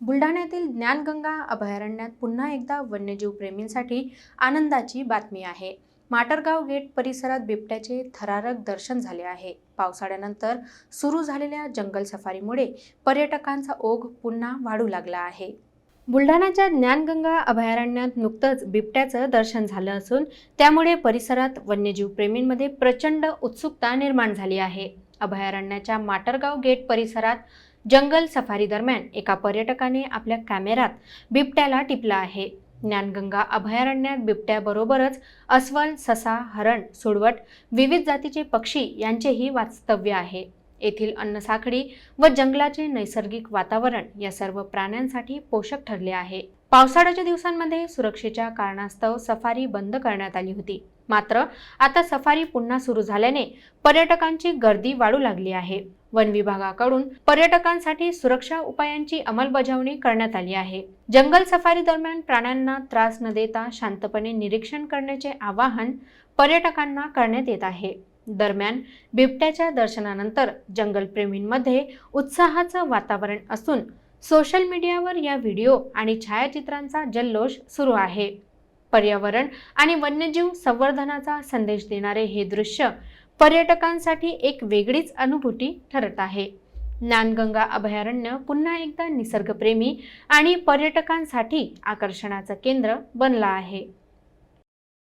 बुलढाण्यातील ज्ञानगंगा अभयारण्यात पुन्हा एकदा वन्यजीव प्रेमींसाठी आनंदाची बातमी आहे. माटरगाव गेट परिसरात बिबट्याचे थरारक दर्शन झाले आहे. पावसाळ्यानंतर सुरू झालेल्या जंगल सफारीमुळे पर्यटकांचा ओघ पुन्हा वाढू लागला आहे. बुलढाण्याच्या ज्ञानगंगा अभयारण्यात नुकतंच बिबट्याचं दर्शन झालं असून त्यामुळे परिसरात वन्यजीव प्रेमींमध्ये प्रचंड उत्सुकता निर्माण झाली आहे. अभयारण्याच्या माटरगाव गेट परिसरात जंगल सफारी दरम्यान एका पर्यटकाने आपल्या कॅमेऱ्यात बिबट्याला टिपला आहे. ज्ञानगंगा अभयारण्यात बिबट्याबरोबरच अस्वल ससा हरण सुडवट विविध जातीचे पक्षी यांचेही वास्तव्य आहे. येथील अन्नसाखळी व जंगलाचे नैसर्गिक वातावरण या सर्व प्राण्यांसाठी पोषक ठरले आहे. पावसाळ्याच्या दिवसांमध्ये सुरक्षेच्या कारणास्तव सफारी बंद करण्यात आली होती. मात्र आता सफारी पुन्हा सुरू झाल्याने पर्यटकांची गर्दी वाढू लागली आहे. वन विभागाकडून पर्यटकांसाठी सुरक्षा उपायांची अंमलबजावणी करण्यात आली आहे. जंगल सफारी दरम्यान प्राण्यांना त्रास न देता शांतपणे निरीक्षण करण्याचे आवाहन पर्यटकांना करण्यात येत आहे. दरम्यान बिबट्याच्या दर्शनानंतर जंगलप्रेमींमध्ये उत्साहाचं वातावरण असून सोशल मीडियावर या व्हिडिओ आणि छायाचित्रांचा जल्लोष सुरू आहे. पर्यावरण आणि वन्यजीव संवर्धनाचा संदेश देणारे हे दृश्य पर्यटकांसाठी एक वेगळीच अनुभूती ठरत आहे. ज्ञानगंगा अभयारण्य पुन्हा एकदा निसर्गप्रेमी आणि पर्यटकांसाठी आकर्षणाचं केंद्र बनलं आहे.